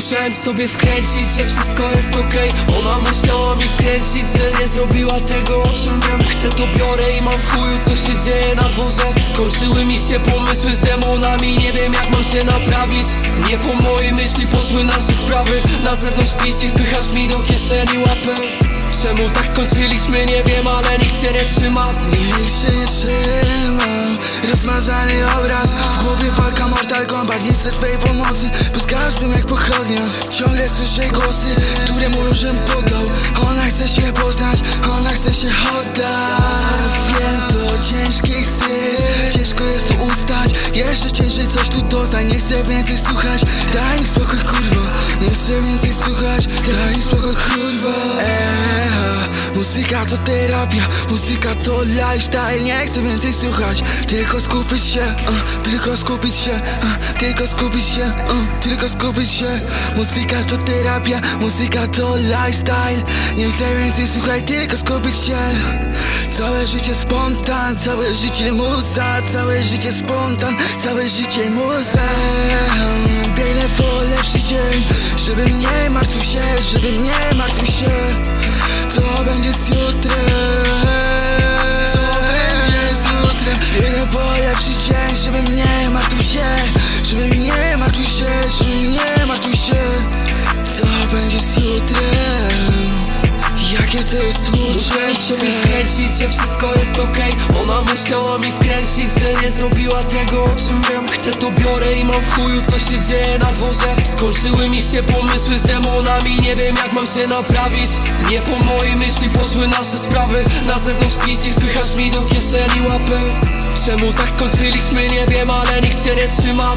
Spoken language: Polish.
Musiałem sobie wkręcić, że wszystko jest okej. Okay. Ona musiała mi wkręcić, że nie zrobiła tego o czym wiem. Chcę to biorę i mam w chuju co się dzieje na dworze. Skończyły mi się pomysły z demonami, nie wiem jak mam się naprawić. Nie po mojej myśli poszły nasze sprawy. Na zewnątrz pić i wpychasz mi do kieszeni łapę. Czemu tak skończyliśmy? Nie wiem, ale nikt się nie trzyma. Nikt się nie trzyma. Rozmazany obraz. W głowie walka Mortal Kombat. Nie chcę twojej pomocy. Każdym jak pochodnia Ciągle słyszę głosy Które mówią, żem poddał Ona chce się poznać Ona chce się oddać. Wiem to ciężki syf Ciężko jest tu ustać. Jeszcze ciężej coś tu dostać. Nie chcę więcej słuchać. Daj mi spokój kurwa chcę więcej słuchać Daj mi spokój kurwa. Eee, Muzyka to terapia, muzyka to lifestyle. Nie chcę więcej słuchać, tylko skupić się uh, Tylko skupić się, uh, tylko skupić się uh, Tylko skupić się. Muzyka to terapia, muzyka to lifestyle. Nie chcę więcej słuchać, tylko skupić się. Całe życie spontan, całe życie muza Całe życie spontan, całe życie muza nie martwił się, żebym nie martwił się Co będzie z jutrem? Sobie uczucie? wkręcić, że wszystko jest okej. Ona musiała mi wkręcić, że nie zrobiła tego o czym wiem. Chcę to biorę i mam w chuju co się dzieje na dworze. Skończyły mi się pomysły z demonami Nie wiem jak mam się naprawić. Nie po mojej myśli poszły nasze sprawy. Na zewnątrz pić wpychasz mi do kieszeni łapę Czemu tak skończyliśmy nie wiem, ale nikt się nie trzyma